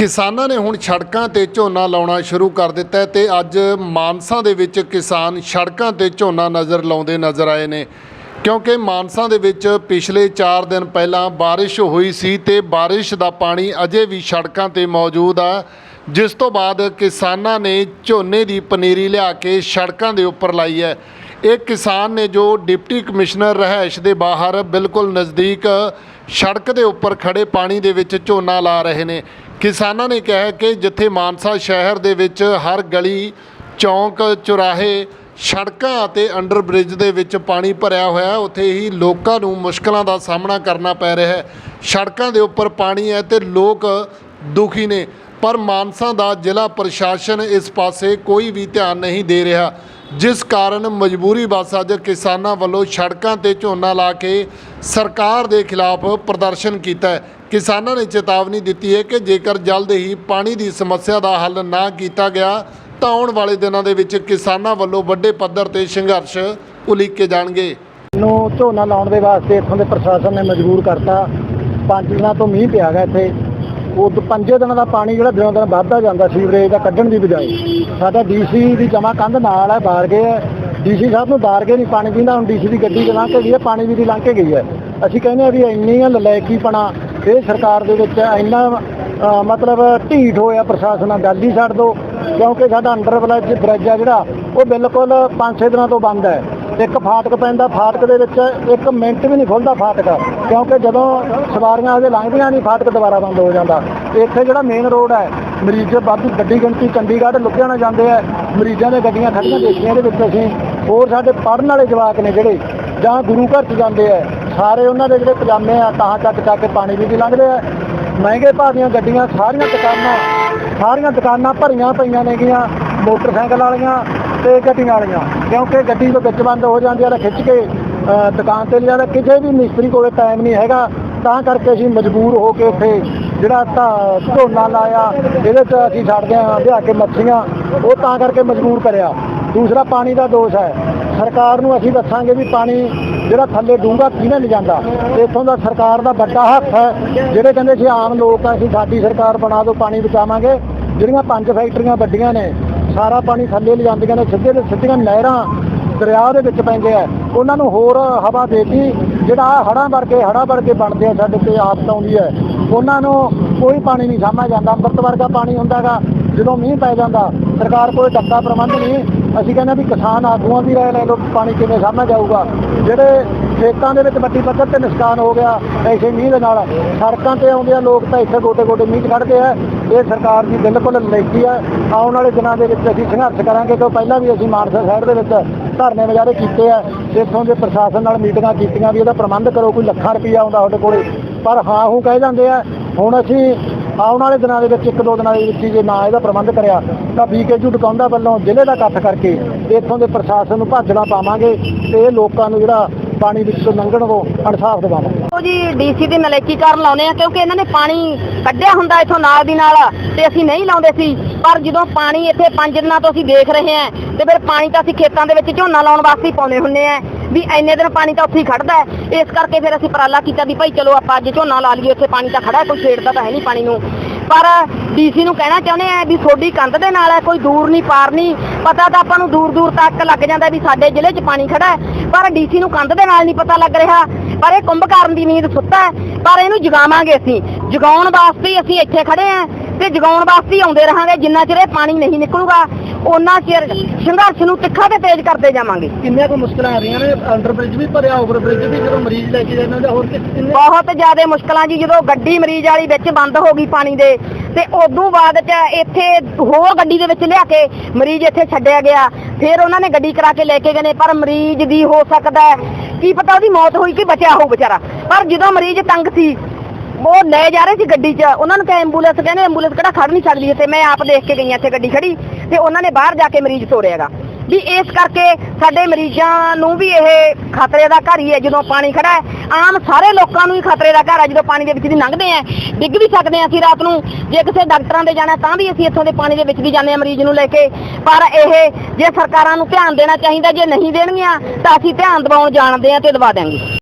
ਕਿਸਾਨਾਂ ਨੇ ਹੁਣ ਸੜਕਾਂ ਤੇ ਝੋਨਾ ਲਾਉਣਾ ਸ਼ੁਰੂ ਕਰ ਦਿੱਤਾ ਤੇ ਅੱਜ ਮਾਨਸਾ ਦੇ ਵਿੱਚ ਕਿਸਾਨ ਸੜਕਾਂ ਤੇ ਝੋਨਾ ਨਜ਼ਰ ਲਾਉਂਦੇ ਨਜ਼ਰ ਆਏ ਨੇ। ਕਿਉਂਕਿ ਮਾਨਸਾ ਦੇ ਵਿੱਚ ਪਿਛਲੇ 4 ਦਿਨ ਪਹਿਲਾਂ بارش ਹੋਈ ਸੀ ਤੇ بارش ਦਾ ਪਾਣੀ ਅਜੇ ਵੀ ਸੜਕਾਂ ਤੇ ਮੌਜੂਦ ਆ। ਜਿਸ ਤੋਂ ਬਾਅਦ ਕਿਸਾਨਾਂ ਨੇ ਝੋਨੇ ਦੀ ਪਨੀਰੀ ਲਿਆ ਕੇ ਸੜਕਾਂ ਦੇ ਉੱਪਰ ਲਾਈ ਹੈ। ਇਹ ਕਿਸਾਨ ਨੇ ਜੋ ਡਿਪਟੀ ਕਮਿਸ਼ਨਰ ਰਹਿائش ਦੇ ਬਾਹਰ ਬਿਲਕੁਲ ਨਜ਼ਦੀਕ ਸੜਕ ਦੇ ਉੱਪਰ ਖੜੇ ਪਾਣੀ ਦੇ ਵਿੱਚ ਝੋਨਾ ਲਾ ਰਹੇ ਨੇ। ਕਿਸਾਨਾਂ ਨੇ ਕਿਹਾ ਕਿ ਜਿੱਥੇ ਮਾਨਸਾ ਸ਼ਹਿਰ ਦੇ ਵਿੱਚ ਹਰ ਗਲੀ, ਚੌਂਕ, ਚੁਰਾਹੇ, ਸੜਕਾਂ ਅਤੇ ਅੰਡਰ ਬ੍ਰਿਜ ਦੇ ਵਿੱਚ ਪਾਣੀ ਭਰਿਆ ਹੋਇਆ ਉੱਥੇ ਹੀ ਲੋਕਾਂ ਨੂੰ ਮੁਸ਼ਕਲਾਂ ਦਾ ਸਾਹਮਣਾ ਕਰਨਾ ਪੈ ਰਿਹਾ ਹੈ। ਸੜਕਾਂ ਦੇ ਉੱਪਰ ਪਾਣੀ ਹੈ ਤੇ ਲੋਕ ਦੁਖੀ ਨੇ, ਪਰ ਮਾਨਸਾ ਦਾ ਜ਼ਿਲ੍ਹਾ ਪ੍ਰਸ਼ਾਸਨ ਇਸ ਪਾਸੇ ਕੋਈ ਵੀ ਧਿਆਨ ਨਹੀਂ ਦੇ ਰਿਹਾ। ਜਿਸ ਕਾਰਨ ਮਜਬੂਰੀ ਬਸ ਅੱਜ ਕਿਸਾਨਾਂ ਵੱਲੋਂ ਸੜਕਾਂ ਤੇ ਝੋਨਾ ਲਾ ਕੇ ਸਰਕਾਰ ਦੇ ਖਿਲਾਫ ਪ੍ਰਦਰਸ਼ਨ ਕੀਤਾ ਕਿਸਾਨਾਂ ਨੇ ਚੇਤਾਵਨੀ ਦਿੱਤੀ ਹੈ ਕਿ ਜੇਕਰ ਜਲਦ ਹੀ ਪਾਣੀ ਦੀ ਸਮੱਸਿਆ ਦਾ ਹੱਲ ਨਾ ਕੀਤਾ ਗਿਆ, ਤਾਂ ਆਉਣ ਵਾਲੇ ਦਿਨਾਂ ਦੇ ਵਿੱਚ ਕਿਸਾਨਾਂ ਵੱਲੋਂ ਵੱਡੇ ਪੱਧਰ ਤੇ ਸੰਘਰਸ਼ ਉਲੀਕੇ ਜਾਣਗੇ। ਨੂੰ ਝੋਨਾ ਲਾਉਣ ਦੇ ਵਾਸਤੇ ਇੱਥੋਂ ਦੇ ਪ੍ਰਸ਼ਾਸਨ ਨੇ ਮਜਬੂਰ ਕਰਤਾ। ਪੰਜ ਦਿਨਾਂ ਤੋਂ ਮੀਂਹ ਪਿਆ ਗਾ ਇੱਥੇ। ਉਹ ਪੰਜੇ ਦਿਨਾਂ ਦਾ ਪਾਣੀ ਜਿਹੜਾ ਦਿਨੋਂ ਦਿਨ ਵੱਧਦਾ ਜਾਂਦਾ ਸੀਵਰੇਜ ਦਾ ਕੱਢਣ ਦੀ ਬਜਾਏ। ਸਾਡਾ ਡੀਸੀ ਦੀ ਜਮਾ ਕੰਧ ਨਾਲ ਹੈ, ਬਾਹਰ ਗਏ ਹੈ। ਡੀਸੀ ਸਾਹਿਬ ਨੂੰ ਬਾਹਰ ਕੇ ਨਹੀਂ ਪਾਣੀ ਪੀਂਦਾ, ਹੁਣ ਡੀਸੀ ਦੀ ਗੱਡੀ ਲੰਘ ਕੇ ਗਈ ਹੈ, ਪਾਣੀ ਵੀ ਦੀ ਲੰਘ ਕੇ ਗਈ ਹੈ। ਅਸੀਂ ਕਹਿੰਦੇ ਆ ਵੀ ਇੰਨੀ ਲਲੈਕੀਪਣਾ ਇਹ ਸਰਕਾਰ ਦੇ ਵਿੱਚ ਇੰਨਾ ਮਤਲਬ ਢੀਠ ਹੋਇਆ ਪ੍ਰਸ਼ਾਸਨ ਗੱਲ ਹੀ ਛੱਡ ਦੋ ਕਿਉਂਕਿ ਸਾਡਾ ਅੰਡਰ ਬ੍ਰਿਜ ਬ੍ਰਿਜ ਜਿਹੜਾ, ਉਹ ਬਿਲਕੁਲ 5-6 ਦਿਨਾਂ ਤੋਂ ਬੰਦ ਹੈ। ਇੱਕ ਫਾਟਕ ਪੈਂਦਾ, ਫਾਟਕ ਦੇ ਵਿੱਚ ਇੱਕ ਮਿੰਟ ਵੀ ਨਹੀਂ ਖੁੱਲਦਾ ਫਾਟਕ, ਕਿਉਂਕਿ ਜਦੋਂ ਸਵਾਰੀਆਂ ਉਹਦੇ ਲੰਘਦੀਆਂ ਨਹੀਂ, ਫਾਟਕ ਦੁਬਾਰਾ ਬੰਦ ਹੋ ਜਾਂਦਾ। ਇੱਥੇ ਜਿਹੜਾ ਮੇਨ ਰੋਡ ਹੈ, ਮਰੀਜ਼ ਵੱਧ ਗੱਡੀ ਗਿਣਤੀ ਚੰਡੀਗੜ੍ਹ, ਲੁਧਿਆਣਾ ਜਾਂਦੇ ਆ, ਮਰੀਜ਼ਾਂ ਦੇ ਗੱਡੀਆਂ ਖੜੀਆਂ ਦੇਖੀਆਂ ਦੇ ਵਿੱਚ ਅਸੀਂ, ਹੋਰ ਸਾਡੇ ਪੜਨ ਵਾਲੇ ਜਵਾਕ ਨੇ ਜਿਹੜੇ, ਜਾਂ ਗੁਰੂ ਘਰ ਚ ਜਾਂਦੇ ਆ, ਸਾਰੇ ਉਹਨਾਂ ਦੇ ਜਿਹੜੇ ਪਜਾਮੇ ਆ ਤਾਂ ਚੱਕ ਚੱਕ ਕੇ ਪਾਣੀ ਵੀ ਦੀ ਲੰਘਦੇ ਆ। ਮਹਿੰਗੇ ਭਾਅ ਦੀਆਂ ਗੱਡੀਆਂ, ਸਾਰੀਆਂ ਦੁਕਾਨਾਂ ਸਾਰੀਆਂ ਦੁਕਾਨਾਂ ਭਰੀਆਂ ਪਈਆਂ ਨੇਗੀਆਂ, ਮੋਟਰਸਾਈਕਲ ਵਾਲੀਆਂ ਤੇ ਗੱਡੀਆਂ ਵਾਲੀਆਂ, ਕਿਉਂਕਿ ਗੱਡੀ ਤੋਂ ਵਿੱਚ ਬੰਦ ਹੋ ਜਾਂਦੀ ਆ ਤਾਂ ਖਿੱਚ ਕੇ ਦੁਕਾਨ ਤੇ ਲਿਜਾਂਦਾ, ਕਿਸੇ ਵੀ ਮਿਸਤਰੀ ਕੋਲੇ ਟਾਈਮ ਨਹੀਂ ਹੈਗਾ, ਤਾਂ ਕਰਕੇ ਅਸੀਂ ਮਜਬੂਰ ਹੋ ਕੇ ਉੱਥੇ ਜਿਹੜਾ ਤਾਂ ਝੋਨਾ ਲਾਇਆ, ਇਹਦੇ 'ਚ ਅਸੀਂ ਛੱਡਦੇ ਆ ਲਿਆ ਕੇ ਮੱਛੀਆਂ, ਉਹ ਤਾਂ ਕਰਕੇ ਮਜਬੂਰ ਕਰਿਆ। ਦੂਸਰਾ ਪਾਣੀ ਦਾ ਦੋਸ਼ ਹੈ, ਸਰਕਾਰ ਨੂੰ ਅਸੀਂ ਦੱਸਾਂਗੇ ਵੀ ਪਾਣੀ ਜਿਹੜਾ ਥੱਲੇ ਡੂੰਘਾ ਕਿਹਨੇ ਨਹੀਂ ਜਾਂਦਾ ਤੇ ਇੱਥੋਂ ਦਾ ਸਰਕਾਰ ਦਾ ਵੱਡਾ ਹੱਥ ਹੈ, ਜਿਹੜੇ ਕਹਿੰਦੇ ਸੀ ਆਮ ਲੋਕ ਆ, ਅਸੀਂ ਸਾਡੀ ਸਰਕਾਰ ਬਣਾ ਦਿਓ, ਪਾਣੀ ਬਚਾਵਾਂਗੇ, ਜਿਹੜੀਆਂ ਪੰਜ ਫੈਕਟਰੀਆਂ ਵੱਡੀਆਂ ਨੇ ਸਾਰਾ ਪਾਣੀ ਥੱਲੇ ਲਿਜਾਂਦੀਆਂ ਨੇ, ਸਿੱਧੇ ਦੇ ਸਿੱਧੀਆਂ ਨਹਿਰਾਂ ਦਰਿਆ ਦੇ ਵਿੱਚ ਪੈਂਦੇ ਆ। ਉਹਨਾਂ ਨੂੰ ਹੋਰ ਹਵਾ ਦੇਤੀ, ਜਿਹੜਾ ਆਹ ਹੜ੍ਹਾਂ ਵਰਗੇ ਹੜ੍ਹਾਂ ਵਰਗੇ ਬਣਦੇ ਆ, ਸਾਡੇ ਤੇ ਆਫਤ ਆਉਂਦੀ ਹੈ। ਉਹਨਾਂ ਨੂੰ ਕੋਈ ਪਾਣੀ ਨਹੀਂ ਸਾਂਭਿਆ ਜਾਂਦਾ, ਅੰਮ੍ਰਿਤ ਵਰਗਾ ਪਾਣੀ ਹੁੰਦਾਗਾ ਜਦੋਂ ਮੀਂਹ ਪੈ ਜਾਂਦਾ, ਸਰਕਾਰ ਕੋਲ ਟੱਕਾ ਪ੍ਰਬੰਧ ਨਹੀਂ। ਅਸੀਂ ਕਹਿੰਦੇ ਵੀ ਕਿਸਾਨ ਆਗੂਆਂ ਦੀ ਰਾਏ ਲੈ ਲਓ ਪਾਣੀ ਕਿਵੇਂ ਸਾਂਭਿਆ ਜਾਊਗਾ। ਜਿਹੜੇ ਖੇਤਾਂ ਦੇ ਵਿੱਚ ਵੱਡੀ ਪੱਧਰ ਤੇ ਨੁਕਸਾਨ ਹੋ ਗਿਆ ਐਸੇ ਮੀਂਹ ਦੇ ਨਾਲ। ਸੜਕਾਂ ਤੇ ਆਉਂਦੇ ਆ ਲੋਕ ਤਾਂ ਇੱਥੇ ਗੋਟੇ ਗੋਟੇ ਮੀਂਹ 'ਚ ਖੜਦੇ ਆ। ਇਹ ਸਰਕਾਰ ਦੀ ਬਿਲਕੁਲ ਨਲਾਇਕੀ ਆ। ਆਉਣ ਵਾਲੇ ਦਿਨਾਂ ਦੇ ਵਿੱਚ ਅਸੀਂ ਸੰਘਰਸ਼ ਕਰਾਂਗੇ ਕਿਉਂ ਪਹਿਲਾਂ ਵੀ ਅਸੀਂ ਮਾਨਸਾ ਸ਼ਹਿਰ ਦੇ ਵਿੱਚ ਧਰਨੇ ਵਜਾਰੇ ਕੀਤੇ ਆ। ਇੱਥੋਂ ਦੇ ਪ੍ਰਸ਼ਾਸਨ ਨਾਲ ਮੀਟਿੰਗਾਂ ਕੀਤੀਆਂ ਵੀ ਇਹਦਾ ਪ੍ਰਬੰਧ ਕਰੋ, ਕੋਈ ਲੱਖਾਂ ਰੁਪਈਆ ਆਉਂਦਾ ਤੁਹਾਡੇ ਕੋਲੇ। ਪਰ ਹਾਂ ਹੂੰ ਕਹਿ ਜਾਂਦੇ ਆ, ਹੁਣ ਅਸੀਂ ਆਉਣ ਵਾਲੇ ਦਿਨਾਂ ਦੇ ਵਿੱਚ, ਇੱਕ ਦੋ ਦਿਨਾਂ ਦੇ ਵਿੱਚ ਜੇ ਨਾ ਇਹਦਾ ਪ੍ਰਬੰਧ ਕਰਿਆ, ਤਾਂ ਬੀਕੇਯੂ ਟਿਕਾਉਂਦਾ ਵੱਲੋਂ ਜ਼ਿਲ੍ਹੇ ਦਾ ਇਕੱਠ ਕਰਕੇ ਇੱਥੋਂ ਦੇ ਪ੍ਰਸ਼ਾਸਨ ਨੂੰ ਭਾਜਣਾ ਪਾਵਾਂਗੇ ਤੇ ਇਹ ਲੋਕਾਂ ਨੂੰ ਜਿਹੜਾ ਪਾਣੀ ਵਿੱਚ ਲੰਘਣ ਤੋਂ ਇਨਸਾਫ ਦਿਵਾਵਾਂਗੇ ਉਹ ਜੀ ਡੀਸੀ ਦੀ ਨਲਾਇਕੀ ਕਾਰਨ ਲਾਉਨੇ ਆ ਕਿਉਂਕਿ ਇਹਨਾਂ ਨੇ ਪਾਣੀ ਕੱਢਿਆ ਹੁੰਦਾ ਇਥੋਂ ਨਾਲ ਦੀ ਨਾਲ ਤੇ ਅਸੀਂ ਨਹੀਂ ਲਾਉਂਦੇ ਸੀ। ਪਰ ਜਦੋਂ ਪਾਣੀ ਇੱਥੇ ਪੰਜ ਦਿਨਾਂ ਤੋਂ ਅਸੀਂ ਦੇਖ ਰਹੇ ਆ ਤੇ ਫਿਰ ਪਾਣੀ ਤਾਂ ਅਸੀਂ ਖੇਤਾਂ ਦੇ ਵਿੱਚ ਝੋਨਾ ਲਾਉਣ ਵਾਸਤੇ ਹੀ ਪਾਉਂਦੇ ਹੁੰਨੇ ਆ ਵੀ ਇੰਨੇ ਦਿਨ ਪਾਣੀ ਤਾਂ ਉੱਥੇ ਹੀ ਖੜਦਾ ਹੈ। ਇਸ ਕਰਕੇ ਫਿਰ ਅਸੀਂ ਉਪਰਾਲਾ ਕੀਤਾ ਵੀ ਭਾਈ ਚਲੋ ਆਪਾਂ ਅੱਜ ਝੋਨਾ ਲਾ ਲਈਏ, ਉੱਥੇ ਪਾਣੀ ਤਾਂ ਖੜਾ ਕੋਈ ਛੇੜਦਾ ਤਾਂ ਹੈ ਨਹੀਂ ਪਾਣੀ ਨੂੰ। ਪਰ ਡੀਸੀ ਨੂੰ ਕਹਿਣਾ ਚਾਹੁੰਦੇ ਆ ਵੀ ਤੁਹਾਡੀ ਕੰਧ ਦੇ ਨਾਲ ਹੈ, ਕੋਈ ਦੂਰ ਨਹੀਂ, ਪਾਰ ਨਹੀਂ। ਪਤਾ ਤਾਂ ਆਪਾਂ ਨੂੰ ਦੂਰ ਦੂਰ ਤੱਕ ਲੱਗ ਜਾਂਦਾ ਵੀ ਸਾਡੇ ਜ਼ਿਲ੍ਹੇ 'ਚ ਪਾਣੀ ਖੜਾ ਹੈ, ਪਰ ਡੀਸੀ ਨੂੰ ਕੰਧ ਦੇ ਨਾਲ ਨਹੀਂ ਪਤਾ ਲੱਗ ਰਿਹਾ। ਪਰ ਇਹ ਕੁੰਭਕਾਰਨ ਦੀ ਨੀਂਦ ਸੁੱਤਾ ਹੈ, ਪਰ ਇਹਨੂੰ ਜਗਾਵਾਂਗੇ ਅਸੀਂ। ਜਗਾਉਣ ਵਾਸਤੇ ਅਸੀਂ ਇੱਥੇ ਖੜੇ ਆਂ ਤੇ ਜਗਾਉਣ ਵਾਸਤੇ ਹੀ ਆਉਂਦੇ ਰਹਾਂਗੇ, ਜਿੰਨਾ ਚਿਰ ਇਹ ਪਾਣੀ ਨਹੀਂ ਨਿਕਲੂਗਾ। ਉਹਨਾਂ ਚਿਰ ਸੰਘਰਸ਼ ਨੂੰ ਤਿੱਖਾ ਤੇ ਤੇਜ਼ ਕਰਦੇ ਜਾਵਾਂਗੇ। ਕਿੰਨੀਆਂ ਕੁ ਮੁਸ਼ਕਲਾਂ ਆ ਰਹੀਆਂ ਨੇ? ਅੰਡਰ ਬ੍ਰਿਜ ਵੀ ਭਰਿਆ ਓਵਰ ਬ੍ਰਿਜ ਵੀ ਜਦੋਂ ਮਰੀਜ਼ ਲੈ ਕੇ ਜਾਂਦੇ ਹੋਰ ਕਿੰਨੇ ਬਹੁਤ ਜ਼ਿਆਦਾ ਮੁਸ਼ਕਲਾਂ ਜੀ ਜਦੋਂ ਗੱਡੀ ਮਰੀਜ਼ ਵਾਲੀ ਵਿੱਚ ਬੰਦ ਹੋ ਗਈ ਪਾਣੀ ਦੇ ਤੇ ਉਦੋਂ ਬਾਅਦ ਚ ਇੱਥੇ ਹੋਰ ਗੱਡੀ ਦੇ ਵਿੱਚ ਲਿਆ ਕੇ ਮਰੀਜ਼ ਇੱਥੇ ਛੱਡਿਆ ਗਿਆ। ਫਿਰ ਉਹਨਾਂ ਨੇ ਗੱਡੀ ਕਰਾ ਕੇ ਲੈ ਕੇ ਗਏ ਨੇ ਪਰ ਮਰੀਜ਼ ਦੀ ਹੋ ਸਕਦਾ ਹੈ। ਕੀ ਪਤਾ ਉਹਦੀ ਮੌਤ ਹੋਈ ਕਿ ਬਚਿਆ ਹੋਊ ਵਿਚਾਰਾ। ਪਰ ਜਦੋਂ ਮਰੀਜ਼ ਤੰਗ ਸੀ ਉਹ ਲੈ ਜਾ ਰਹੇ ਸੀ ਗੱਡੀ 'ਚ। ਉਹਨਾਂ ਨੂੰ ਕਿ ਐਂਬੂਲੈਂਸ ਕਹਿੰਦੇ ਐਂਬੂਲੈਂਸ ਕਿਹੜਾ ਖੜ ਨਹੀਂ ਸਕਦੀ ਤੇ ਮੈਂ ਆਪ ਦੇਖ ਕੇ ਗਈ ਹਾਂ ਇੱਥੇ ਗੱਡੀ ਖੜੀ ਤੇ ਉਹਨਾਂ ਨੇ ਬਾਹਰ ਜਾ ਕੇ ਮਰੀਜ਼ ਤੋਰਿਆਗਾ ਵੀ ਇਸ ਕਰਕੇ ਸਾਡੇ ਮਰੀਜ਼ਾਂ ਨੂੰ ਵੀ ਇਹ ਖਤਰੇ ਦਾ ਘਰ ਹੀ ਹੈ, ਜਦੋਂ ਪਾਣੀ ਖੜਾ ਹੈ। ਆਮ ਸਾਰੇ ਲੋਕਾਂ ਨੂੰ ਹੀ ਖਤਰੇ ਦਾ ਘਰ ਹੈ, ਜਦੋਂ ਪਾਣੀ ਦੇ ਵਿੱਚ ਦੀ ਲੰਘਦੇ ਆ ਡਿੱਗ ਵੀ ਸਕਦੇ ਆ ਅਸੀਂ ਰਾਤ ਨੂੰ। ਜੇ ਕਿਸੇ ਡਾਕਟਰਾਂ ਦੇ ਜਾਣਾ ਤਾਂ ਵੀ ਅਸੀਂ ਇੱਥੋਂ ਦੇ ਪਾਣੀ ਦੇ ਵਿੱਚ ਵੀ ਜਾਂਦੇ ਆ ਮਰੀਜ਼ ਨੂੰ ਲੈ ਕੇ। ਪਰ ਇਹ ਜੇ ਸਰਕਾਰਾਂ ਨੂੰ ਧਿਆਨ ਦੇਣਾ ਚਾਹੀਦਾ, ਜੇ ਨਹੀਂ ਦੇਣਗੀਆਂ, ਤਾਂ ਅਸੀਂ ਧਿਆਨ ਦਿਵਾਉਣ ਜਾਣਦੇ ਆ ਤੇ ਦਵਾ ਦਿਆਂਗੇ।